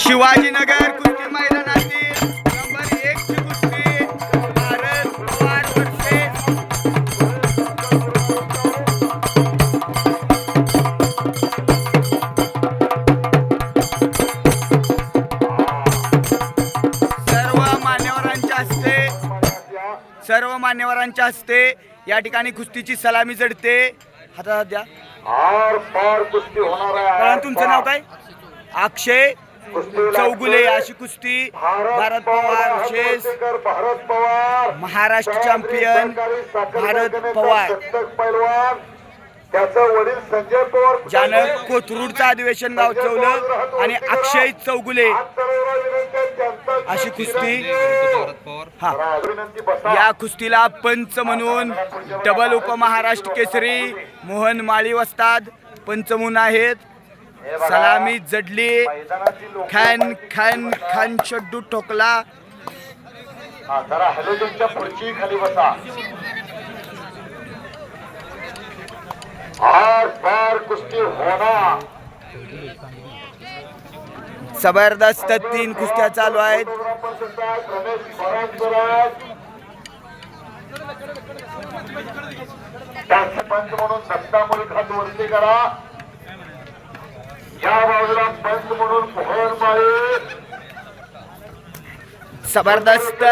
शिवाजीनगर कुस्ती मैदानातील नंबर एक ची कुस्ती. भारत पवार वर्सेस सर्व मान्यवरांच्या हस्ते सर्व मान्यवरांच्या हस्ते या ठिकाणी कुस्तीची सलामी जडते. हातात द्या. आर पार कुस्ती होणार आहे तुमचं नाव काय? अक्षय चौगुले अशी कुस्ती. भारत पवार पवार महाराष्ट्र चॅम्पियन भारत पवार. पैलवान. त्याचं वडील संजय पवार ज्यानं कोथरूडचं अधिवेशन गाव ठेवलं आणि अक्षय चौगुले अशी कुस्ती. हा. या कुस्तीला पंच म्हणून डबल उपमहाराष्ट्र केसरी मोहन माळी वस्ताद पंच म्हणून आहेत. सलामी जडली खॅन खॅन खॅन शड्डू ठोकला. जरा हॅलोजनच्या खुर्ची खाली बसा. आर पार कुस्ती होणार. जबरदस्त तीन कुस्त्या चालू आहेत. पंच म्हणून दत्ता मुलगा वरती करा. या बाजूला पंच म्हणून मोहन माळे. जबरदस्त.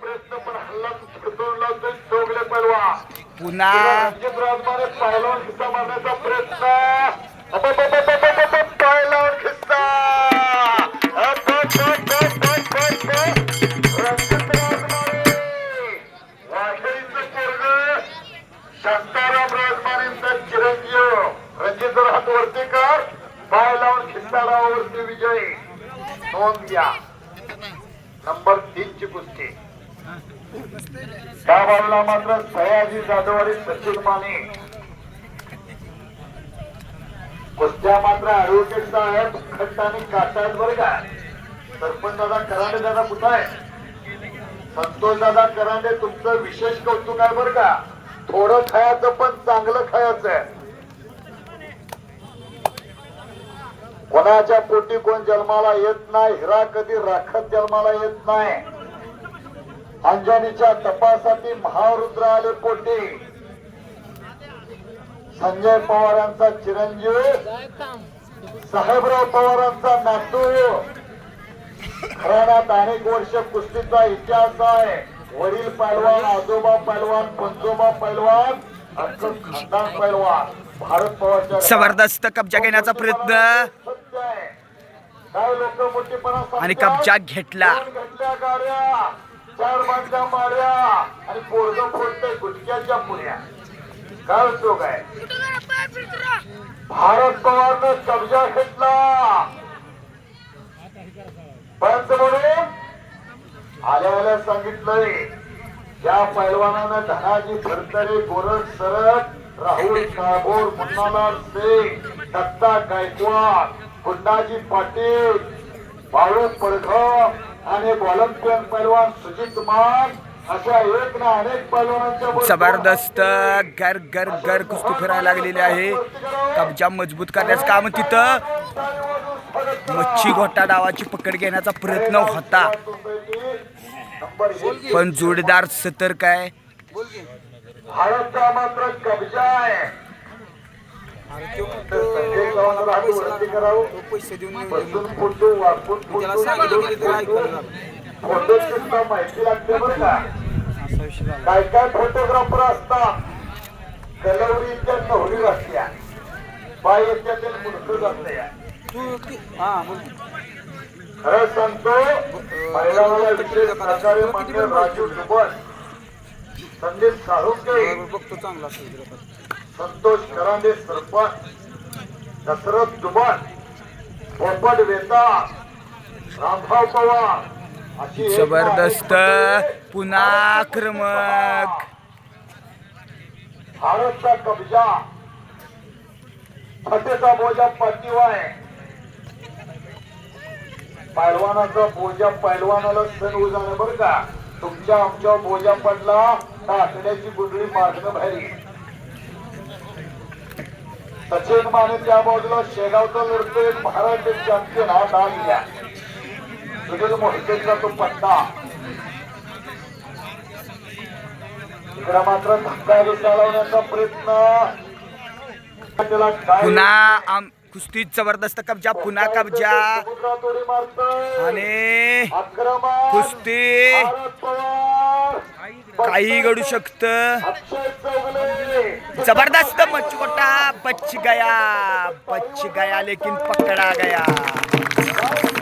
प्रयत्न पण हल्ला खिडकून लावतोय चोगले पैलवा पुन्हा. राजमाने मारण्याचा प्रयत्न. त्या मात्र सयाजी जाधव आणि सचिन माने. कुस्त्या मात्र ऍडव्होकेट साहेब खट्ट आणि काटायत बरं का सरपंच दादा करांडे दादा कुठं आहे? संतोष दादा करांडे तुमचं विशेष कौतुक आहे बरं का? थोडं खायचं पण चांगलं खायचं आहे. कोणाच्या पोटी कोण जन्माला येत नाही हिरा कधी राखत जन्माला येत नाही. अंजनीच्या तपासाठी महारुद्र आले पोटी. संजय पवारांचा चिरंजीव. साहेबराव पवारांचा नातू. घराण्यात अनेक वर्ष कुस्तीचा इतिहास आहे. वडील पैलवान आजोबा पैलवान पंजोबा पैलवान अख्खं खानदान पैलवान भारत पवारच्या जबरदस्त कब्जा घेण्याचा प्रयत्न. काय लोक मोठेपणा आणि कब्जा घेतला. घंट्या गाड्या? चार बांधा माऱ्या आणि पोरग फोडतंय गुटक्याच्या पुण्या. काय उपयोग आहे? भारत पवारनं कब्जा घेतला. पंच म्हणून आल्या आल्या सांगितलंय या पैलवानानं धनाजी भरतरे गोरख सरट राहुल काळभोर मुन्नालाल सिंग दत्ता गायकवाड गुंडाजी पाटील बाळू पडघम आणि ऑलिम्पियन पैलवान सुजित मान अशा एक ना अनेक पैलवानांच्या बरोबर- जबरदस्त गर गर गर कुस्ती फिरायला लागलेली आहे. कब्जा मजबूत करण्याचं काम तिथं. मच्छी घोटा डावाची पकड घेण्याचा प्रयत्न होता. नंबर एक. पण जोडीदार सतर्क आहे. भारतचा मात्र कब्जा आहे. पैसे देऊन त्याला सांगितलं की ऐकायला माहिती लागते बरं का असा विषय झाला काय काय फोटोग्राफर असतात कलवरी इतक्या नवरी असत्या पाय येत्या ते मुडकं तू कि- हा बोल खरं सांगतो महिलांना विशेष सहकार्य मान्य राजू दुबन संदेश साळुंके बरोबर बघतो चांगला असेल तुला पण. संतोष करांडे सरपंच दशरथ दुबन पोपट वेता रामभाऊ पवार अशी जबरदस्त पुन्हा आक्रमक. भारतचा कब्जा फटेचा बोजा पाठीवा आहे पैलवानाचा बोजा पैलवानाला सण उजाणं बरं का? तुमच्या आमच्या बोजा पडला तर आकड्याची गुंडळी मारणं भारी. सचिन माने त्या बाजूला शेगावचा लढतोय महाराष्ट्र चॅम्पियन हा डाग घ्या. सुनील मोहितेचा तो पट्टा इकडे मात्र धक्का चालवण्याचा प्रयत्न. त्याला पुन्हा आम कुस्तीत जबरदस्त कब्जा पुन्हा कब्जा. आणि कुस्ती काही घडू शकतं. जबरदस्त चौगले जबरदस्त मच्छकोटा बच गया बच गया लेकिन पकडा गया.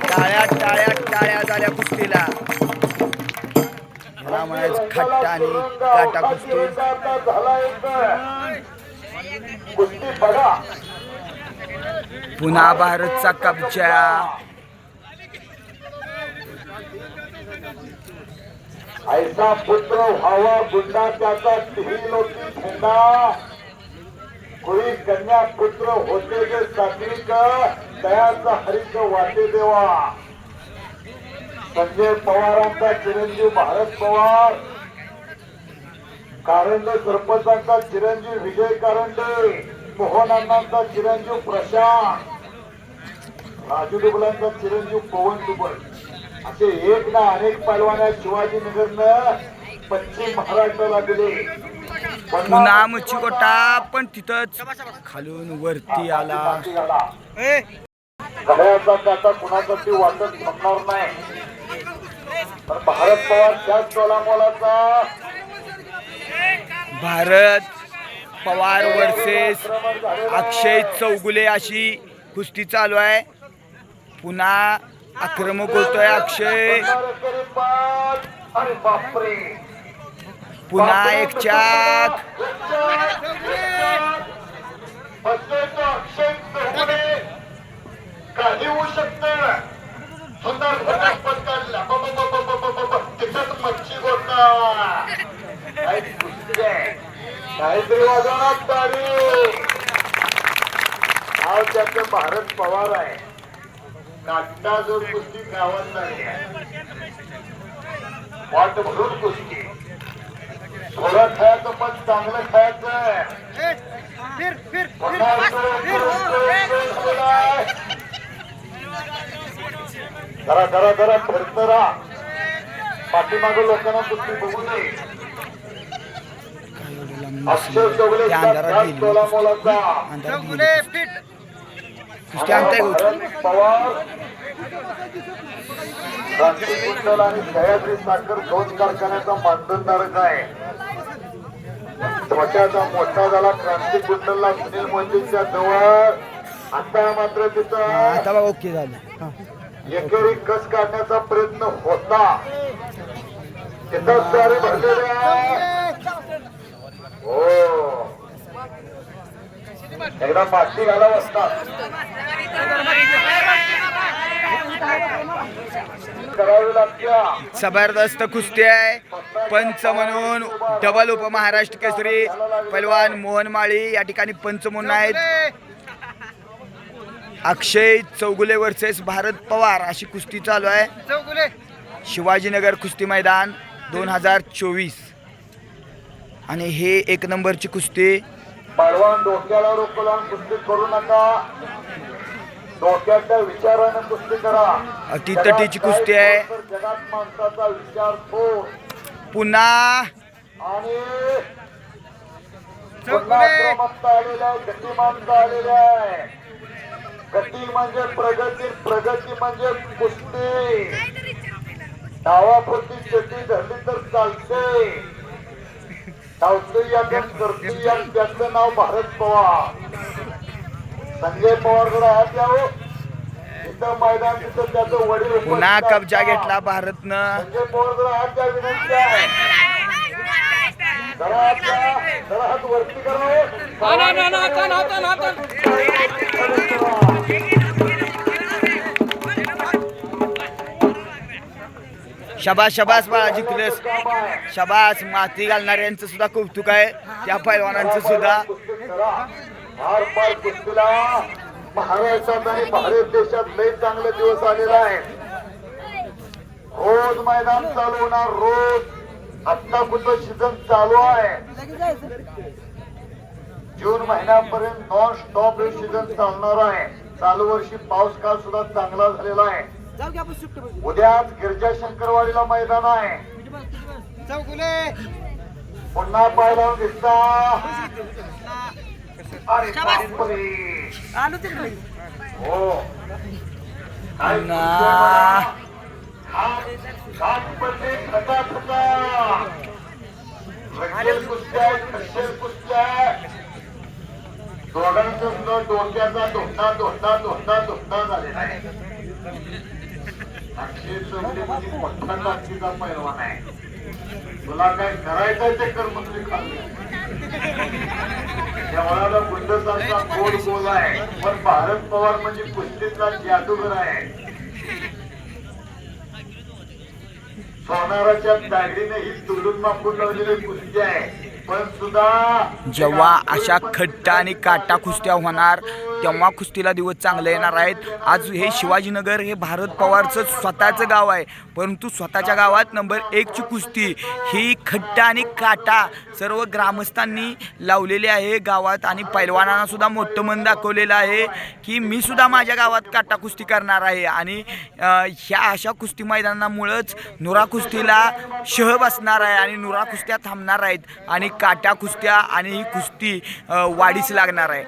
टाळ्या टाळ्या टाळ्या झाल्या कुस्तीला. मला म्हणायचं खट्टा आणि काटा कुस्ती. पुन्हा भारतचा कब्जा. ऐसा पुत्र व्हावा गुंडा त्याचा टिही लोकी झेंडा कुळी कन्या पुत्र होते जे सात्विक दयाचा हरिक वाटे देवा. संजय पवारांचा चिरंजीव भारत पवार. कारंड सरपंचांचा चिरंजीव विजय कारंडे. मोहन चिरंजीव प्रशांत. राजू दुबलांचा चिरंजीव पवन दुबल असे एक ना अनेक पैलवान शिवाजीनगरनं पश्चिम महाराष्ट्राला दिले पुन्हा मच्छीकोटा पण तिथंच खालून वरती आला. घड्याचा काटा कुणासाठी वाटत थांबणार नाही. पण भारत पवार त्याच टोलामोलाचा भारत पवार वर्सेस अक्षय चौगुले अशी कुस्ती चालू आहे. पुन्हा आक्रमक होतोय अक्षय. बापरे पुन्हा एक चाक. अक्षय काही होऊ शकत मच्छी काहीतरी वाजवणार भारत पवार आहे. काटा जो कुस्ती गावात नाही वाट भरून कुस्ती. थोडं खायचं पण चांगलं खायचं. जरा जरा जरा फिरत राहा. पाठीमाग लोकांना कुस्ती बघू नये अक्षय चौगले मोलाचा. कुस्ती आणताय आणि सह्याद्री साखर कारखान्याचा आहे. मोठा झाला क्रांती कुंडलला सुनील मोदींच्या जवळ. आता मात्र तिथं ओके झालं. एकेरी कस काढण्याचा प्रयत्न होता. तिथं सारे भरलेले. हो. एकदा पाठी घालावं असतात. जबरदस्त कुस्ती आहे. पंच म्हणून डबल उपमहाराष्ट्र केसरी पैलवान मोहन माळी या ठिकाणी पंच म्हणून आहेत. अक्षय चौगुले वर्सेस भारत पवार अशी कुस्ती चालू आहे. शिवाजीनगर कुस्ती मैदान दोन हजार चोवीस. आणि हे एक नंबरची कुस्ती. पडवान डोक्याला रोख लावून कुस्ती करू नका. डोक्याच्या विचाराने कुस्ती करा. अटीतटीची कुस्ती आहे. जगात माणसाचा विचार थोर पुन्हा. आणि पुन्हा आक्रमकता आलेल्या आहे गती माणसं आलेल्या आहे. गती म्हणजे प्रगती प्रगती म्हणजे कुस्ती. डावापुरती चटी धरली तर चालते. धावते यात करते यात त्याचं नाव भारत पवार. संजय मैदान तिथं त्याचं वडील पुन्हा. कब्जा घेतला भारतनं. संजय पवार जर आहात त्या विनंती आहे. जरा हात द्या, जरा हात वरती शबास शबास बाळा जिंकलंस. शबास माती घालणाऱ्यांचं सुद्धा कौतुक आहे. त्या पैलवानांचं सुद्धा. हार पार कुस्तीला महाराष्ट्रात आणि भारत देशात लई चांगले दिवस आलेला आहे रोज मैदान चालू होणार रोज आता कुठं सीझन चालू आहे? जून महिन्यापर्यंत नॉन स्टॉप हे सीझन चालणार आहे. चालू वर्षी पाऊस काळ सुद्धा चांगला झालेला आहे. उद्या गिरजा शंकरवाडीला मैदान आहे. पुन्हा पाहिला दिसता. आलो ते. दोघांचं डोक्याचा धोंडा धोंडा धोंडा धोंडा झालेला आहे मोठा पैलवान आहे तुला काय करायचंय ते कर म्हणजे खाल्लं या कोड बुद्धसारखा गोल आहे पण भारत पवार म्हणजे कुस्तीतला जादूगर आहे. सोनाराच्या दागडीने ही तुडून मापून लावलेली कुस्ती आहे. जेव्हा अशा खट्ट आणि काटा कुस्त्या होणार तेव्हा कुस्तीला दिवस चांगले येणार आहेत. आज हे शिवाजीनगर हे भारत पवारचं स्वतःचं गाव आहे. परंतु स्वतःच्या गावात नंबर एकची कुस्ती ही खट्ट आणि काटा सर्व ग्रामस्थांनी लावलेली आहे गावात आणि पैलवानांना सुद्धा मोठं मन दाखवलेलं आहे की मी सुद्धा माझ्या गावात काटा कुस्ती करणार आहे. आणि ह्या अशा कुस्ती मैदानामुळंच नुरा कुस्तीला शह बसणार आहे आणि नुरा कुस्त्या थांबणार आहेत. आणि काट्या कुस्त्या आणि ही कुस्ती वाढीस लागणार आहे.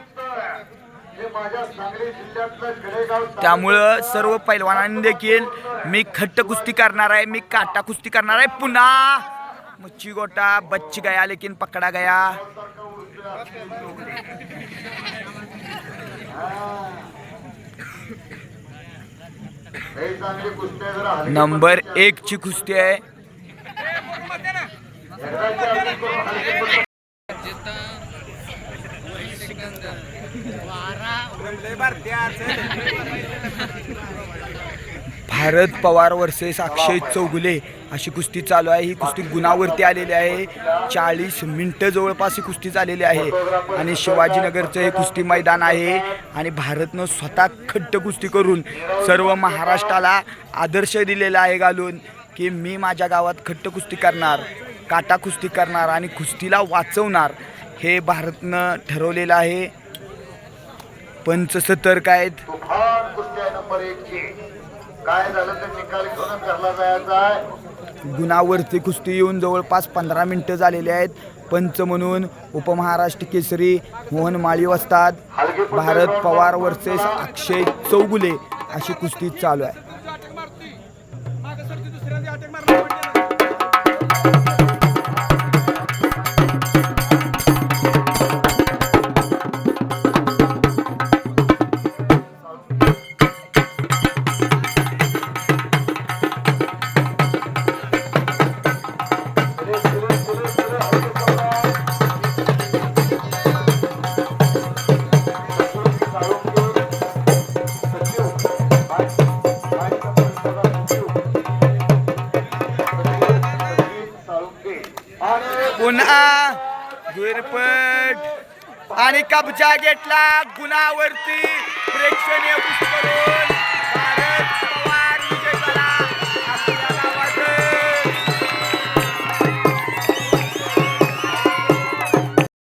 त्यामुळं सर्व पैलवानांनी देखील मी खट्ट कुस्ती करणार आहे मी काटा कुस्ती करणार आहे. पुन्हा मच्छी गोटा बच्ची गया लेकिन पकडा गया नंबर एक ची कुस्ती आहे. भारत पवार वर्सेस अक्षय चौगुले अशी कुस्ती चालू आहे. ही कुस्ती गुणावरती आलेली आहे. चाळीस मिनटं जवळपास ही कुस्ती झालेली आहे. आणि शिवाजीनगरचं हे कुस्ती मैदान आहे. आणि भारतनं स्वतः खट्ट कुस्ती करून सर्व महाराष्ट्राला आदर्श दिलेला आहे घालून की मी माझ्या गावात खट्ट कुस्ती करणार. काटा कुस्ती करणार आणि कुस्तीला वाचवणार हे भारतनं ठरवलेलं आहे. पंच सतर्क आहेत तुफान कुस्ती आहे नंबर एक ची काय झालं तर निकाल घेऊनच घरला जायचा आहे? गुणावरती कुस्ती येऊन जवळपास पंधरा मिनटं झालेली आहेत. पंच म्हणून उपमहाराष्ट्र केसरी मोहन माळी वस्ताद भारत पवार वर्सेस अक्षय चौगुले अशी कुस्ती चालू आहे. आणि कब्जा घेतला गुणावरती प्रेक्षणीय पुष्कळ